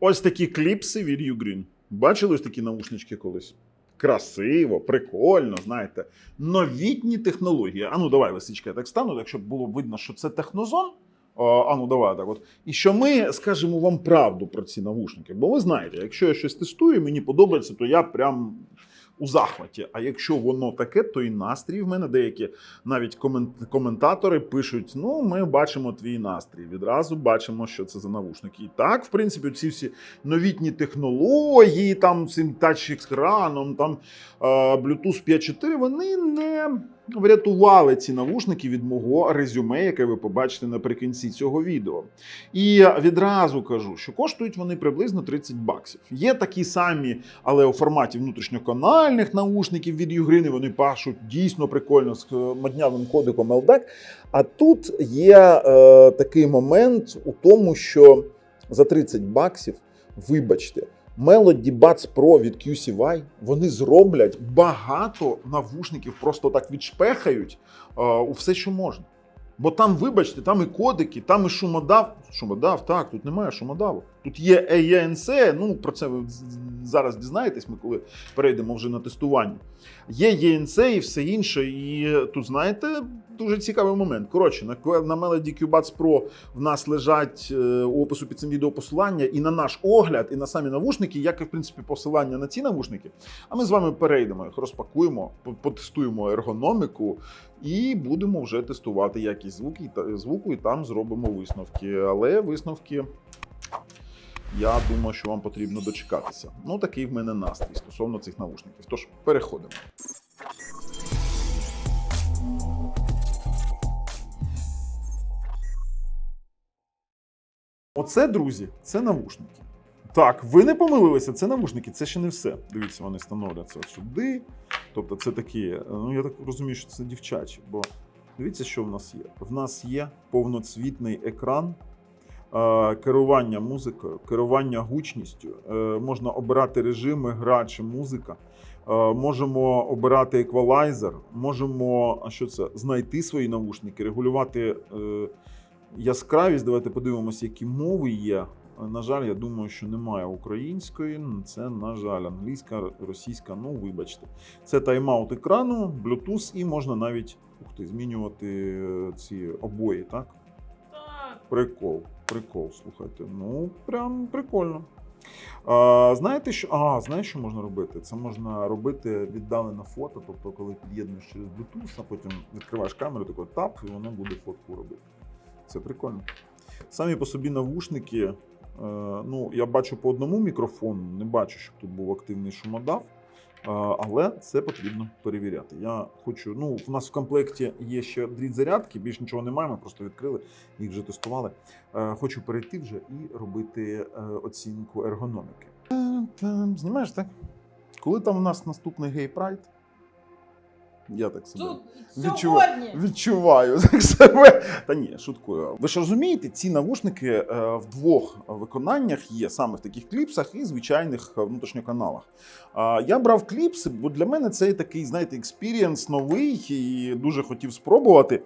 Ось такі кліпси від Ugreen. Бачили ось такі наушнички колись? Красиво, прикольно, знаєте. Новітні технології. Ану, давай, лисичка, я так стану, так щоб було видно, що це технозон. Ану, давай так. От. І що ми скажемо вам правду про ці навушники. Бо ви знаєте, якщо я щось тестую, мені подобається, то я прям у захваті. А якщо воно таке, то і настрій в мене деякі навіть комен- коментатори пишуть: ну, ми бачимо твій настрій. Відразу бачимо, що це за навушники. І так, в принципі, ці всі новітні технології, там цим тач-екраном, там е, Bluetooth 5.4, вони не врятували ці навушники від мого резюме, яке ви побачите наприкінці цього відео. І відразу кажу, що коштують вони приблизно 30 баксів. Є такі самі, але у форматі внутрішньоканальних наушників від Югрини. Вони пашуть дійсно прикольно з е, моднявим кодиком LDAC. А тут є е, такий момент у тому, що за 30 баксів, вибачте, Melody Buds Pro від QCY, вони зроблять багато навушників, просто так відшпехають е, у все, що можна. Бо там, вибачте, там і кодики, там і шумодав. Шумодав, так, тут немає шумодаву. Тут є ENC, ну про це ви зараз дізнаєтесь, ми коли перейдемо вже на тестування. Є ENC і все інше. І тут, знаєте, дуже цікавий момент. Коротше, на, на Melody Q-Buds Pro в нас лежать е, у опису під цим відео посилання і на наш огляд, і на самі навушники, як і в принципі посилання на ці навушники. А ми з вами перейдемо їх, розпакуємо, потестуємо ергономіку і будемо вже тестувати якість та- звуку, і там зробимо висновки. Але висновки. Я думаю, що вам потрібно дочекатися. Ну, такий в мене настрій стосовно цих навушників. Тож переходимо. Оце, друзі, це навушники. Так, ви не помилилися, це навушники, це ще не все. Дивіться, вони становляться сюди. Тобто, це такі, ну я так розумію, що це дівчачі, бо дивіться, що в нас є. В нас є повноцвітний екран, е, керування музикою, керування гучністю. Е, можна обирати режими, гра чи музика. Е, можемо обирати еквалайзер, можемо що це, знайти свої навушники, регулювати е, яскравість. Давайте подивимося, які мови є. На жаль, я думаю, що немає української. Це, на жаль, англійська, російська. Ну, вибачте. Це тайм-аут екрану, Bluetooth, і можна навіть ух ти, змінювати е, ці обої, так? Так. Прикол, прикол, слухайте. Ну, прям прикольно. А, знаєте, що? А, знаєш, що можна робити? Це можна робити віддалене фото, тобто, коли під'єднуєш через Bluetooth, а потім відкриваєш камеру, такий тап, і воно буде фотку робити. Це прикольно. Самі по собі навушники. е, Ну, я бачу по одному мікрофону, не бачу, щоб тут був активний шумодав. Е, Але це потрібно перевіряти. Я хочу. Ну, в нас в комплекті є ще дріт зарядки, більш нічого немає. Ми просто відкрили, їх вже тестували. Е, Хочу перейти вже і робити оцінку ергономіки. Знімаєш так? Коли там у нас наступний гей прайд? Я так себе Тут відчув... відчуваю так себе. Та ні, шуткую. Ви ж розумієте, ці навушники е, в двох виконаннях є саме в таких кліпсах і звичайних е, внутрішньоканалах. Я брав кліпси, бо для мене це такий, знаєте, експірієнс новий і дуже хотів спробувати.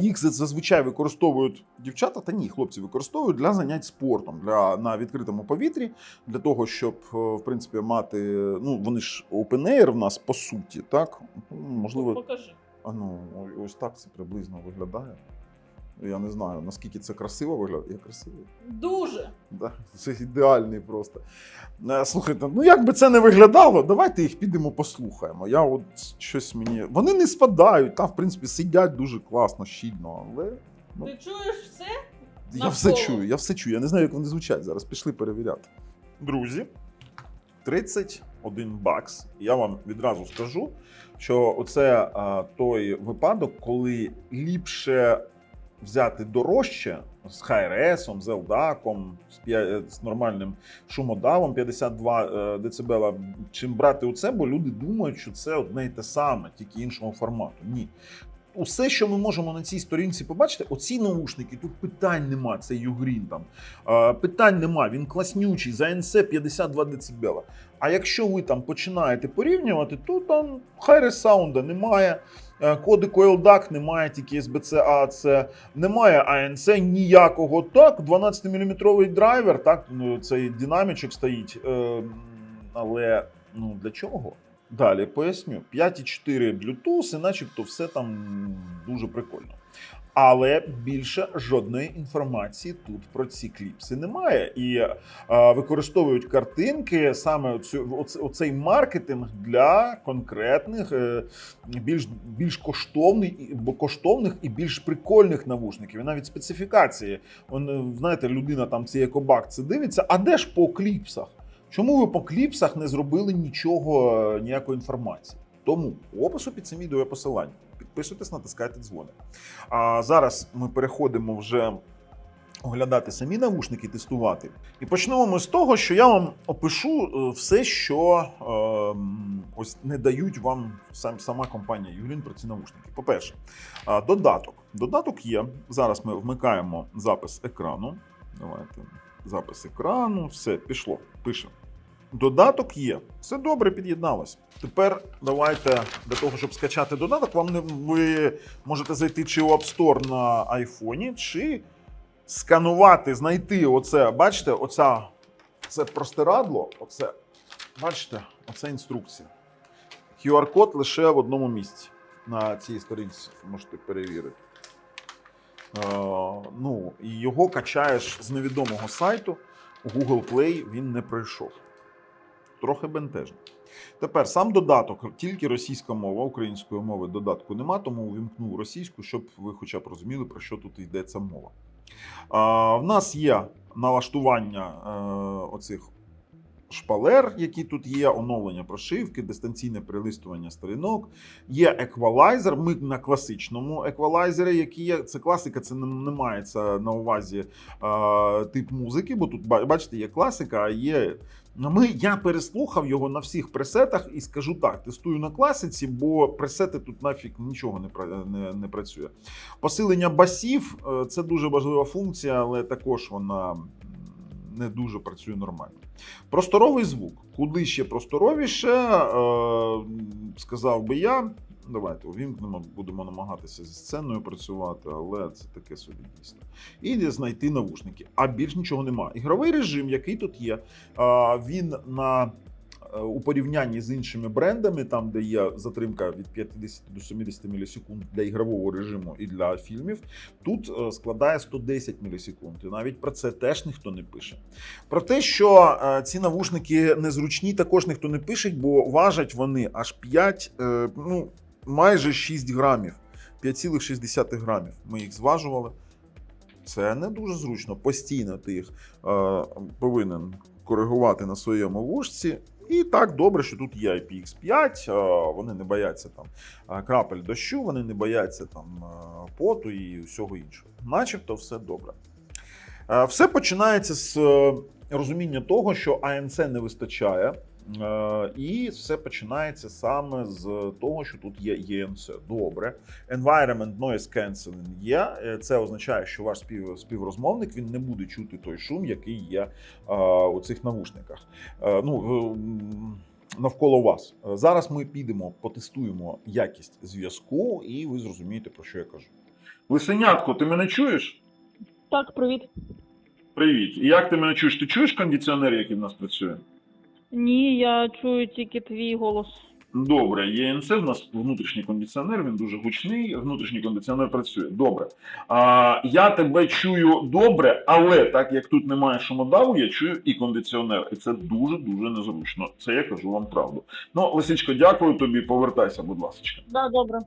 Їх зазвичай використовують дівчата, та ні, хлопці використовують для занять спортом, для на відкритому повітрі, для того, щоб е, в принципі мати. Ну вони ж опенеєр в нас по суті, так Ну, можливо, Покажи. а ну, ось так це приблизно виглядає. Я не знаю, наскільки це красиво виглядає. Я красивий. Дуже. Да, це ідеальний просто. Е, Слухайте, ну як би це не виглядало, давайте їх підемо послухаємо. Я от щось мені. Вони не спадають, там, в принципі, сидять дуже класно, щільно, але. Ну. Ти чуєш все? Я все Навколо. чую, я все чую. Я не знаю, як вони звучать зараз. Пішли перевіряти. Друзі, 31 бакс. Я вам відразу скажу, що оце а, той випадок, коли ліпше взяти дорожче з ХРСом, з Елдаком, з, нормальним шумодавом 52 е, дБ, чим брати у це, бо люди думають, що це одне й те саме, тільки іншого формату. Ні. Усе, що ми можемо на цій сторінці побачити, оці наушники, тут питань нема, це Югрін там. Питань нема, він класнючий, за NC 52 дБ. А якщо ви там починаєте порівнювати, то там хайре саунда немає. е, Кодику LDAC немає, тільки SBC AC, немає ANC ніякого. Так, 12-мм драйвер, так, ну, цей динамічок стоїть. Е, але ну, для чого? Далі поясню: 5,4 Bluetooth, і начебто все там дуже прикольно. Але більше жодної інформації тут про ці кліпси немає. І е, використовують картинки саме оцю, оце- оцей маркетинг для конкретних, е, більш, більш коштовних, і- бо коштовних і більш прикольних навушників. І навіть специфікації. Он, е, знаєте, людина там цей екобак це дивиться. А де ж по кліпсах? Чому ви по кліпсах не зробили нічого, е, ніякої інформації? Тому у опису під цим відео є посилання. Підписуйтесь, натискайте дзвони. А зараз ми переходимо вже оглядати самі навушники, тестувати. І почнемо ми з того, що я вам опишу е, все, що е, ось не дають вам сам, сама компанія Юлін про ці навушники. По-перше, додаток. Додаток є. Зараз ми вмикаємо запис екрану. Давайте. Запис екрану, все, пішло, пишемо. Додаток є. Все добре під'єдналось. Тепер давайте для того, щоб скачати додаток, вам не ви можете зайти чи у App Store на айфоні, чи сканувати, знайти оце. Бачите, оця це простирадло. Оце, бачите, оце інструкція. QR-код лише в одному місці на цій сторінці. Можете перевірити. Е, ну, і його качаєш з невідомого сайту. Google Play він не пройшов. Трохи бентежно. Тепер сам додаток, тільки російська мова, української мови додатку нема, тому увімкнув російську, щоб ви хоча б розуміли, про що тут йдеться мова. А, в нас є налаштування е, оцих шпалер, які тут є, оновлення прошивки, дистанційне перелистування сторінок. Є еквалайзер. Ми на класичному еквалайзері, який є. Це класика, це не мається на увазі е, тип музики, бо тут бачите, є класика, а є. Ми, я переслухав його на всіх пресетах і скажу так: тестую на класиці, бо пресети тут нафіг нічого не, не, не працює. Посилення басів е, це дуже важлива функція, але також вона не дуже працює нормально. Просторовий звук. Куди ще просторовіше, е, сказав би я. Давайте увімкнемо, будемо намагатися зі сценою працювати, але це таке собі дійсно. І знайти навушники. А більш нічого немає. Ігровий режим, який тут є, він на. е, У порівнянні з іншими брендами, там де є затримка від 50 до 70 мілісекунд для ігрового режиму і для фільмів, тут е, складає 110 мілісекунд. І навіть про це теж ніхто не пише. Про те, що е, ці навушники незручні, також ніхто не пише, бо важать вони аж 5, е, ну майже 6 грамів, 5,6 грамів. Ми їх зважували. Це не дуже зручно. Постійно ти їх е, повинен коригувати на своєму вушці. І так добре, що тут є IPX5, е, вони не бояться там е, крапель дощу, вони не бояться там е, поту і всього іншого. Начебто все добре. Все починається з розуміння того, що ANC не вистачає. Е, І все починається саме з того, що тут є ENC. Добре. Environment Noise Cancelling є. Е, Це означає, що ваш спів, співрозмовник він не буде чути той шум, який є е, у цих навушниках. Ну, навколо вас. Зараз ми підемо, потестуємо якість зв'язку, і ви зрозумієте, про що я кажу. Лисенятко, ти мене чуєш? Так, привіт. Привіт. І як ти мене чуєш? Ти чуєш кондиціонер, який в нас працює? Ні, я чую тільки твій голос. Добре, ЄНЦ в нас внутрішній кондиціонер, він дуже гучний. Внутрішній кондиціонер працює. Добре. А, я тебе чую добре, але так як тут немає шумодаву, я чую і кондиціонер. І це дуже дуже незручно. Це я кажу вам правду. Ну, Лисичко, дякую тобі. Повертайся, будь ласка. Да, добре.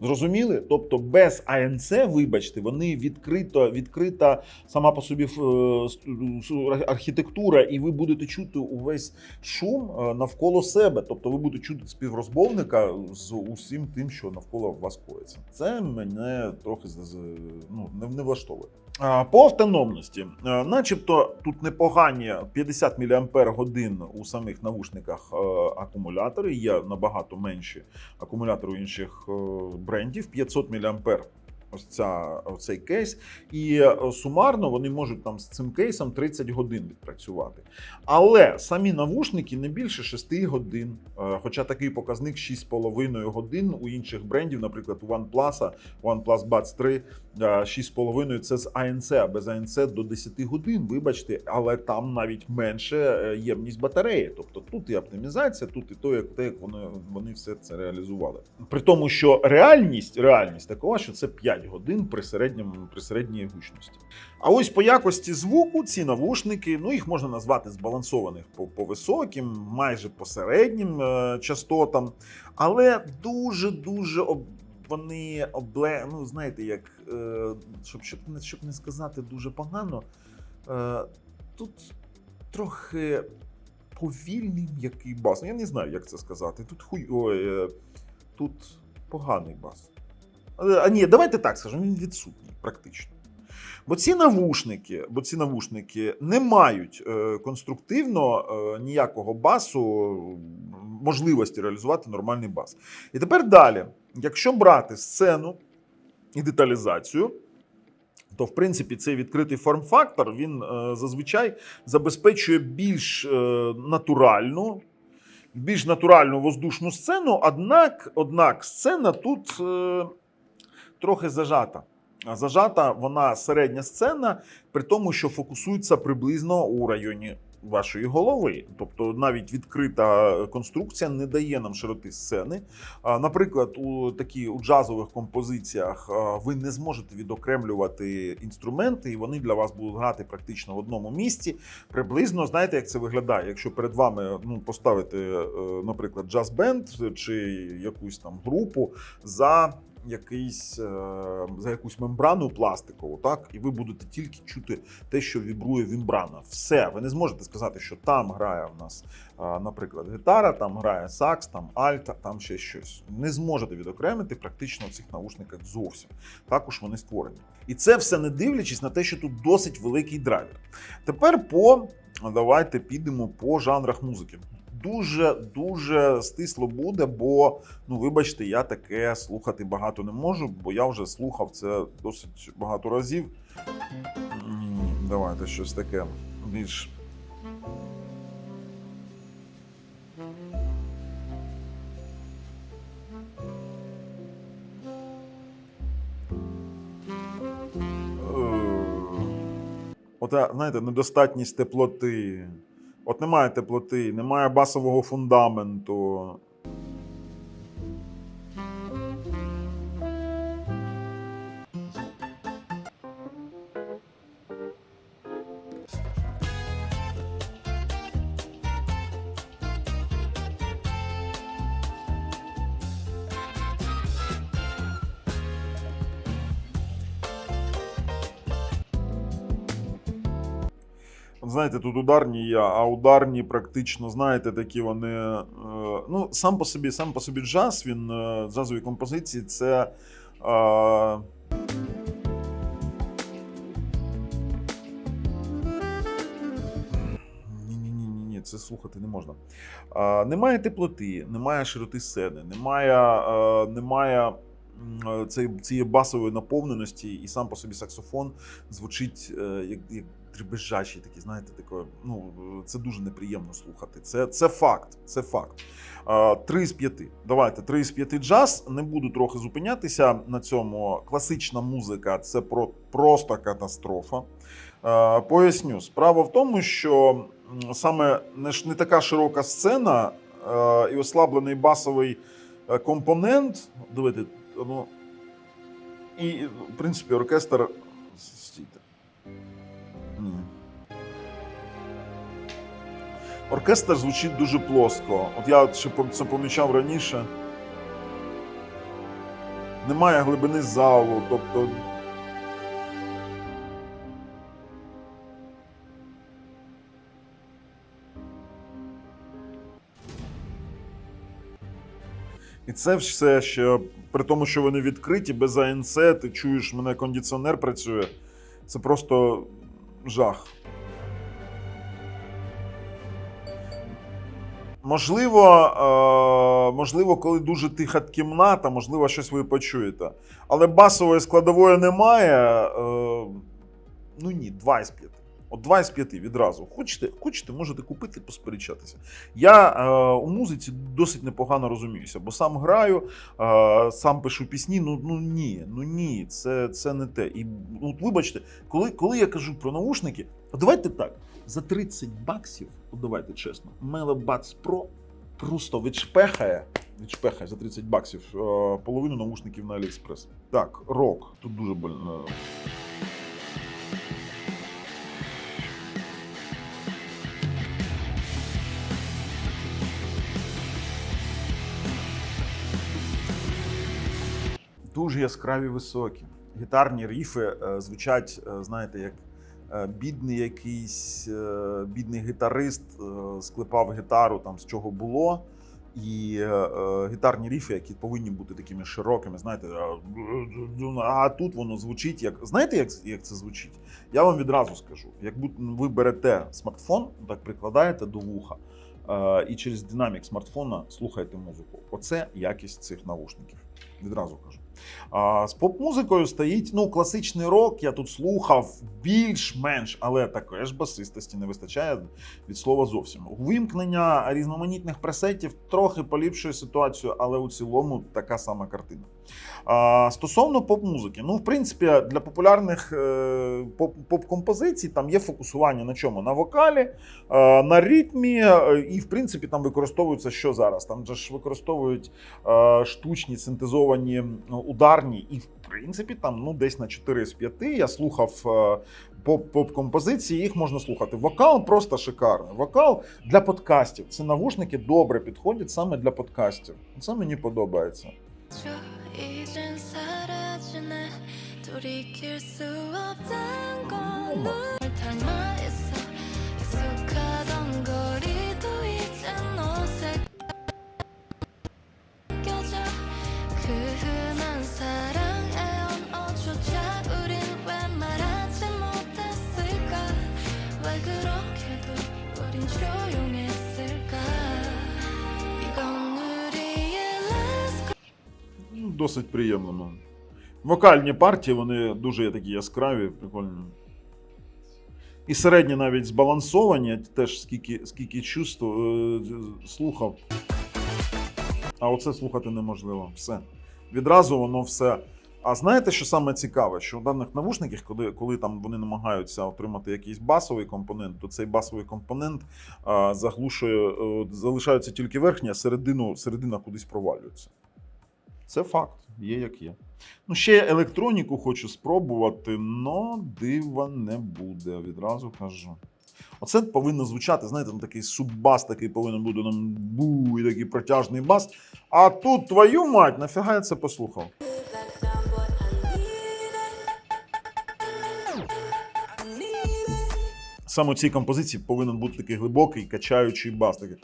Зрозуміли? Тобто без АНЦ, вибачте, вони відкрито, відкрита сама по собі е, архітектура, і ви будете чути увесь шум е, навколо себе. Тобто ви будете чути співрозмовника з усім тим, що навколо вас коїться. Це мене трохи ну, не влаштовує. По автономності, Е, начебто тут непогані 50 мАч у самих навушниках е, акумулятори. Є набагато менші акумулятори інших е, брендів. 500 мАч ось ця оцей кейс. І е, сумарно вони можуть там з цим кейсом 30 годин відпрацювати. Але самі навушники не більше 6 годин. Е, Хоча такий показник 6,5 годин у інших брендів, наприклад, у OnePlus, OnePlus Buds 3 е, 6,5 це з ANC, а без ANC до 10 годин, вибачте, але там навіть менше е, ємність батареї. Тобто тут і оптимізація, тут і то, як те, як вони, вони все це реалізували. При тому, що реальність, реальність такова, що це 5 годин при середньому при середній гучності. А ось по якості звуку ці навушники, ну їх можна назвати збалансованих по, по високим, майже по середнім е, частотам, але дуже дуже об, вони обле, ну знаєте, як е, щоб, щоб, не- щоб не сказати дуже погано, е, тут трохи повільний м'який бас. Ну, я не знаю, як це сказати. Тут хуй. Ой, е, тут поганий бас. А ні, давайте так скажемо, він відсутній практично. Бо ці навушники, бо ці навушники не мають е, конструктивно е, ніякого басу, можливості реалізувати нормальний бас. І тепер далі, якщо брати сцену і деталізацію, то в принципі цей відкритий форм-фактор він е, зазвичай забезпечує більш натуральну, більш натуральну воздушну сцену, однак, однак сцена тут трохи зажата. Зажата вона середня сцена, при тому, що фокусується приблизно у районі вашої голови. Тобто навіть відкрита конструкція не дає нам широти сцени. Наприклад, у такі у джазових композиціях ви не зможете відокремлювати інструменти, і вони для вас будуть грати практично в одному місці. Приблизно знаєте, як це виглядає. Якщо перед вами ну, поставити, е, наприклад, джаз-бенд чи якусь там групу за якийсь е, за якусь мембрану пластикову, так, і ви будете тільки чути те, що вібрує вімбрана. Все, ви не зможете сказати, що там грає в нас, е, наприклад, гітара, там грає сакс, там альта, там ще щось. Не зможете відокремити практично в цих наушниках зовсім. Також вони створені. І це все не дивлячись на те, що тут досить великий драйвер. Тепер по давайте підемо по жанрах музики. Дуже дуже стисло буде, бо ну вибачте, я таке слухати багато не можу, бо я вже слухав це досить багато разів. Давайте щось таке більш. Е, Ота, знаєте, недостатність теплоти. От немає теплоти, немає басового фундаменту. Знаєте, тут ударні є, а ударні практично, знаєте, такі вони. е, Ну, сам по собі, сам по собі джаз, він е, джазові композиції це. Е, це слухати не можна. Е, немає теплоти, немає широти сцени, немає, е, немає цієї, басової наповненості, і сам по собі саксофон звучить як, як дребезжачий, такий, знаєте, таке, ну, це дуже неприємно слухати. Це, це факт. Це факт. Три з п'яти. Давайте, три з п'яти джаз. Не буду трохи зупинятися на цьому. Класична музика це про, просто катастрофа. Поясню, справа в тому, що саме не, така широка сцена і ослаблений басовий е, компонент. Дивіться, ну, і, в принципі, оркестр. Стійте. Ні. Оркестр звучить дуже плоско. От я ще це помічав раніше. Немає глибини залу, тобто. І це все ще при тому, що вони відкриті, без АНЦ, ти чуєш, мене кондиціонер працює. Це просто жах. Можливо, е, можливо, коли дуже тиха кімната, можливо, щось ви почуєте. Але басової складової немає. Е, ну ні, 2 з 5. От 2 із 5 відразу. Хочете, хочете, можете купити, посперечатися. Я е, у музиці досить непогано розуміюся, бо сам граю, е, сам пишу пісні. Ну, ну ні, ну ні, це, це не те. І от вибачте, коли, коли я кажу про наушники, давайте так. За 30 баксів, от давайте чесно, Melo Buds Pro просто відшпехає, відшпехає за 30 баксів е, половину наушників на AliExpress. Так, рок. Тут дуже больно. Дуже яскраві високі. Гітарні ріфи е, звучать, е, знаєте, як е, бідний якийсь бідний гітарист склепав гітару там з чого було. І гітарні ріфи, які повинні бути такими широкими, знаєте, а, тут воно звучить як. Знаєте, як, як це звучить? Я вам відразу скажу: як ви берете смартфон, так прикладаєте до вуха, і через динамік смартфона слухаєте музику. Оце якість цих навушників. Відразу кажу. З поп-музикою стоїть ну, класичний рок. Я тут слухав більш-менш, але такої ж басистості не вистачає від слова зовсім. Вимкнення різноманітних пресетів трохи поліпшує ситуацію, але у цілому така сама картина. Стосовно поп-музики, ну, в принципі, для популярних е, поп- поп-композицій там є фокусування на чому? На вокалі, е, на ритмі, е, і в принципі там використовується що зараз. Там же ж використовують штучні синтезовані ну, ударні, і в принципі там ну десь на 4 з 5 я слухав. е, Поп, поп-композиції їх можна слухати. Вокал просто шикарний. Вокал для подкастів. Це навушники добре підходять саме для подкастів. Це мені подобається. 저 Досить приємно. Вокальні партії, вони дуже такі яскраві, прикольні. І середні навіть збалансовані, теж скільки, скільки чувств е, слухав. А оце слухати неможливо. Все. Відразу воно все. А знаєте, що саме цікаве? Що в даних навушниках, коли, коли там вони намагаються отримати якийсь басовий компонент, то цей басовий компонент а, заглушує, е, залишаються тільки верхні, а середину, середина кудись провалюється. Це факт, є як є. Ну, ще електроніку хочу спробувати, але дива не буде, відразу кажу. Оце повинно звучати, знаєте, там такий суббас такий повинен бути там бу, і такий протяжний бас. А тут твою мать, нафіга я це послухав? Саме у цій композиції повинен бути такий глибокий, качаючий бас. Такий.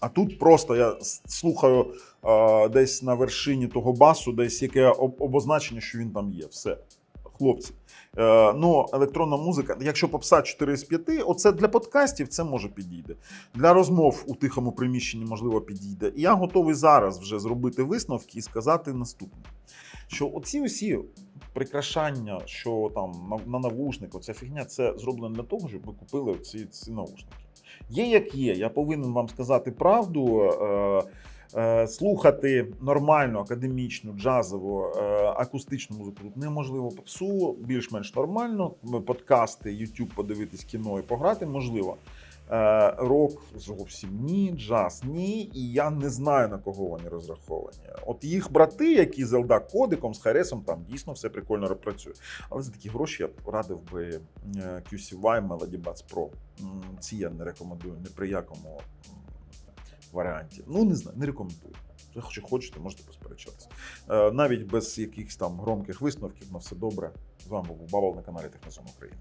А тут просто я слухаю е, десь на вершині того басу, десь яке обозначення, що він там є. Все. Хлопці. Е, ну, електронна музика, якщо попса 4 з 5, оце для подкастів це може підійде. Для розмов у тихому приміщенні, можливо, підійде. І я готовий зараз вже зробити висновки і сказати наступне: що оці усі прикрашання, що там на, на навушник, оця фігня, це зроблено для того, щоб ви купили ці, ці наушники. Є як є, я повинен вам сказати правду. Е, е, слухати нормальну, академічну, джазову, е, акустичну музику тут неможливо попсу, більш-менш нормально. Подкасти, YouTube подивитись кіно і пограти можливо. Е, рок зовсім ні, джаз ні, і я не знаю на кого вони розраховані. От їх брати, які з Елда кодиком, з Харесом, там дійсно все прикольно працює. Але за такі гроші я радив би е, QCY Melody Buds Pro. Ці я не рекомендую ні при якому варіанті. Ну, не знаю, не рекомендую. Якщо хочете, можете посперечатися. Е, Навіть без якихось там громких висновків, на все добре. З вами був Бабал на каналі Технозон Україна.